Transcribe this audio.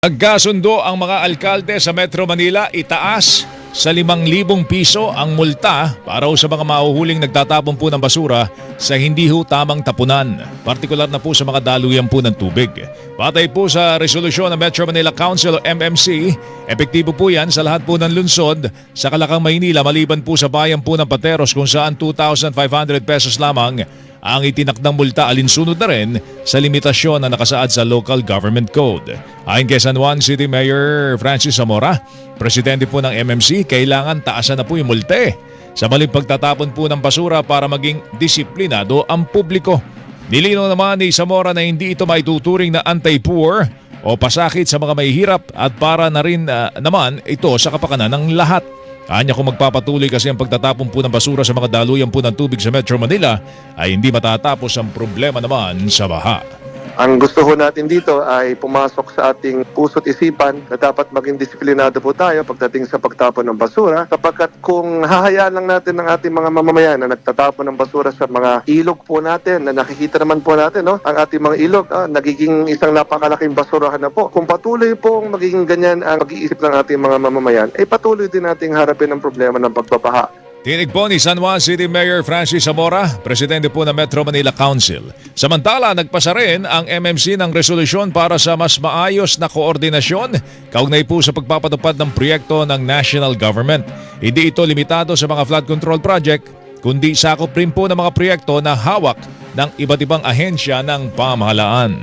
Nagkasundo ang mga alkalde sa Metro Manila itaas sa 5,000 piso ang multa para sa mga mahuhuling nagtatapon po ng basura sa hindi ho tamang tapunan, partikular na po sa mga daluyan po ng tubig. Patay po sa resolusyon ng Metro Manila Council o MMC, epektibo po yan sa lahat po ng lunsod sa Kalakang Maynila maliban po sa bayan po ng Pateros kung saan 2,500 pesos lamang ang itinakdang multa alinsunod na rin sa limitasyon na nakasaad sa Local Government Code. Ayon kay San Juan City Mayor Francis Zamora, presidente po ng MMC, kailangan taasan na po yung multe sa maling pagtatapon po ng basura para maging disiplinado ang publiko. Nilino naman ni Zamora na hindi ito maituturing na anti-poor o pasakit sa mga mahihirap at para na rin ah, naman ito sa kapakanan ng lahat. Kanya kung magpapatuloy kasi ang pagtatapon po ng basura sa mga daluyan po ng tubig sa Metro Manila ay hindi matatapos ang problema naman sa baha. Ang gusto ho natin dito ay pumasok sa ating puso't isipan na dapat maging disiplinado po tayo pagdating sa pagtapon ng basura. Sapagkat kung hahayaan lang natin ng ating mga mamamayan na nagtatapon ng basura sa mga ilog po natin na nakikita naman po natin no ang ating mga ilog ah, nagiging isang napakalaking basurahan na po. Kung patuloy pong magiging ganyan ang pag-iisip ng ating mga mamamayan ay patuloy din nating harapin ang problema ng pagbabaha Tinig po ni San Juan City Mayor Francis Zamora, presidente po ng Metro Manila Council. Samantala, nagpasa rin ang MMC ng resolusyon para sa mas maayos na koordinasyon kaugnay po sa pagpapatupad ng proyekto ng national government. Hindi ito limitado sa mga flood control project, kundi sakop rin po ng mga proyekto na hawak ng iba't ibang ahensya ng pamahalaan.